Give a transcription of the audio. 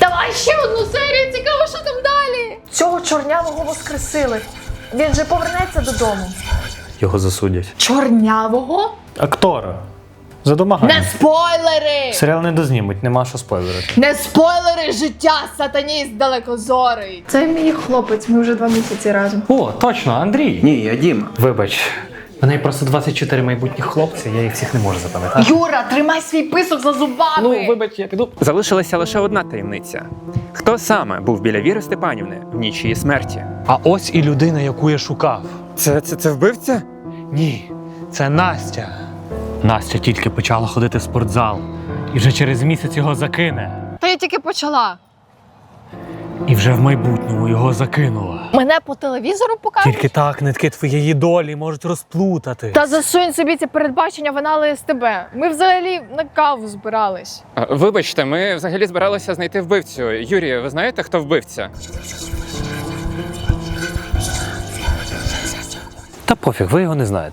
Давай ще одну серію, цікаво, що там далі. Цього чорнявого воскресили. Він же повернеться додому. Його засудять. Чорнявого? Актора. За домагання. Не спойлери! Серіал не дознімуть, нема що спойлерити. Не спойлери життя, сатаніст далекозорий. Це мій хлопець, ми вже два місяці разом. О, точно, Андрій. Ні, я Діма. Вибач, в неї просто 24 майбутніх хлопці, я їх всіх не можу запам'ятати. Юра, тримай свій писок за зубами. Ну, вибач, я піду. Залишилася лише одна таємниця. Хто саме був біля Віри Степанівни в ніч її смерті? А ось і людина, яку я шукав. Це це, це вбивця? Ні, це Настя. Настя тільки почала ходити в спортзал. І вже через місяць його закине. Та я тільки почала. І вже в майбутньому його закинула. Мене по телевізору покажуть? Тільки так нитки твоєї долі можуть розплутати. Та засунь собі ці передбачення в анали СТБ. Ми взагалі на каву збирались. А, Вибачте, ми взагалі збиралися знайти вбивцю. Юрій, ви знаєте, хто вбивця? Та пофіг, ви його не знаєте.